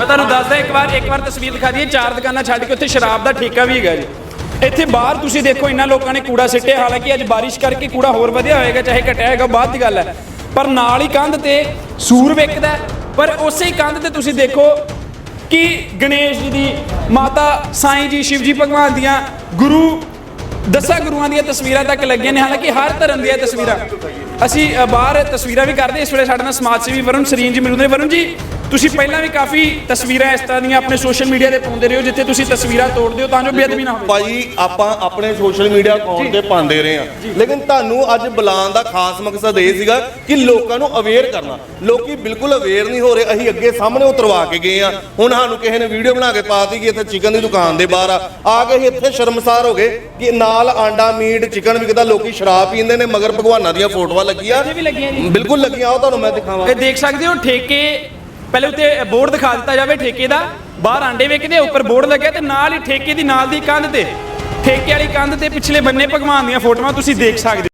ਮੈਂ ਤੁਹਾਨੂੰ ਦੱਸਦਾ, ਇੱਕ ਵਾਰ ਇੱਕ ਵਾਰ ਤਸਵੀਰ ਦਿਖਾ ਦਈਏ। ਚਾਰ ਦੁਕਾਨਾਂ ਛੱਡ ਕੇ ਉੱਥੇ ਸ਼ਰਾਬ ਦਾ ਠੇਕਾ ਵੀ ਹੈਗਾ ਜੀ। ਇੱਥੇ ਬਾਹਰ ਤੁਸੀਂ ਦੇਖੋ ਇਹਨਾਂ ਲੋਕਾਂ ਨੇ ਕੂੜਾ ਸਿੱਟਿਆ। ਹਾਲਾਂਕਿ ਅੱਜ ਬਾਰਿਸ਼ ਕਰਕੇ ਕੂੜਾ ਹੋਰ ਵਧਿਆ ਹੋਏਗਾ, ਚਾਹੇ ਘਟਿਆ ਹੈਗਾ ਬਾਅਦ ਦੀ ਗੱਲ ਹੈ। ਪਰ ਨਾਲ ਹੀ ਕੰਧ ਤੇ ਸੂਰ ਵਿਕਦਾ ਪਰ ਉਸੇ ਕੰਧ ਤੇ ਤੁਸੀਂ ਦੇਖੋ ਕਿ ਗਣੇਸ਼ ਜੀ ਦੀ ਮਾਤਾ ਸਾਈਂ ਜੀ, ਸ਼ਿਵ ਜੀ, ਭਗਵਾਨ ਦੀਆਂ ਗੁਰੂ, ਦਸਾਂ ਗੁਰੂਆਂ ਦੀਆਂ ਤਸਵੀਰਾਂ ਤੱਕ ਲੱਗੀਆਂ ਨੇ। ਹਾਲਾਂਕਿ ਹਰ ਧਰਮ ਦੀਆਂ ਤਸਵੀਰਾਂ। ਅਸੀਂ ਬਾਹਰ ਤਸਵੀਰਾਂ ਵੀ ਕਰਦੇ। ਇਸ ਵੇਲੇ ਸਾਡੇ ਨਾਲ ਸਮਾਜ ਸੇਵੀ ਵਰੁਣ ਸਰੀਨ ਜੀ ਮੌਜੂਦ ਵਰੁਣ ਜੀ ਤੁਸੀਂ ਪਹਿਲਾਂ ਵੀ ਕਾਫੀ ਤਸਵੀਰਾਂ ਇਸ ਤਰ੍ਹਾਂ ਦੀਆਂ ਆਪਣੇ ਸੋਸ਼ਲ ਮੀਡੀਆ ਤੇ ਪਾਉਂਦੇ ਰਹੇ ਹੋ ਜਿੱਥੇ ਤੁਸੀਂ ਤਸਵੀਰਾਂ ਤੋੜਦੇ ਹੋ ਤਾਂ ਜੋ ਬੇਅਦਬੀ ਨਾ ਹੋਵੇ। ਭਾਈ ਆਪਾਂ ਆਪਣੇ ਸੋਸ਼ਲ ਮੀਡੀਆ ਅਕਾਊਂਟ ਤੇ ਪਾਉਂਦੇ ਰਹੇ ਆ ਲੇਕਿਨ ਤੁਹਾਨੂੰ ਅੱਜ ਬੁਲਾਉਣ ਦਾ ਖਾਸ ਮਕਸਦ ਇਹ ਸੀਗਾ ਕਿ ਲੋਕਾਂ ਨੂੰ ਅਵੇਅਰ ਕਰਨਾ। ਲੋਕੀ ਬਿਲਕੁਲ ਅਵੇਅਰ ਨਹੀਂ ਹੋ ਰਹੇ ਅਸੀਂ ਅੱਗੇ ਸਾਹਮਣੇ ਉਤਰਵਾ ਕੇ ਗਏ ਆ ਹੁਣ ਸਾਨੂੰ ਕਿਸੇ ਨੇ ਵੀਡੀਓ ਬਣਾ ਕੇ ਪਾਤੀ ਕਿ ਇੱਥੇ ਚਿਕਨ ਦੀ ਦੁਕਾਨ ਦੇ ਬਾਹਰ ਆ। ਆ ਕੇ ਇੱਥੇ ਸ਼ਰਮਸਾਰ ਹੋ ਗਏ ਕਿ ਨਾਲ ਆਂਡਾ ਮੀਟ ਚਿਕਨ ਵਿਕਦਾ ਲੋਕੀ ਸ਼ਰਾਬ ਪੀਂਦੇ ਨੇ ਮਗਰ ਭਗਵਾਨਾਂ ਦੀਆਂ ਫੋਟੋਆਂ ਲੱਗੀਆਂ। ਬਿਲਕੁਲ ਲੱਗੀਆਂ ਉਹ ਤੁਹਾਨੂੰ ਮੈਂ ਦਿਖਾਵਾਂ। ਇਹ ਦੇਖ ਸਕਦੇ ਹੋ ਠੇਕੇ ਪਹਿਲੇ ਉੱਤੇ ਬੋਰਡ ਦਿਖਾ ਦਿੱਤਾ ਜਾਵੇ ਠੇਕੇ ਦਾ, ਬਾਹਰ ਆਂਡੇ ਵੇਚਦੇ ਉੱਪਰ ਬੋਰਡ ਲੱਗਿਆ ਤੇ ਨਾਲ ਹੀ ਠੇਕੇ ਦੀ ਨਾਲ ਦੀ ਕੰਧ ਤੇ। ਠੇਕੇ ਵਾਲੀ ਕੰਧ ਤੇ ਪਿਛਲੇ ਬੰਨੇ ਭਗਵਾਨ ਦੀਆਂ ਫੋਟੋਆਂ ਤੁਸੀਂ ਦੇਖ ਸਕਦੇ ਹੋ।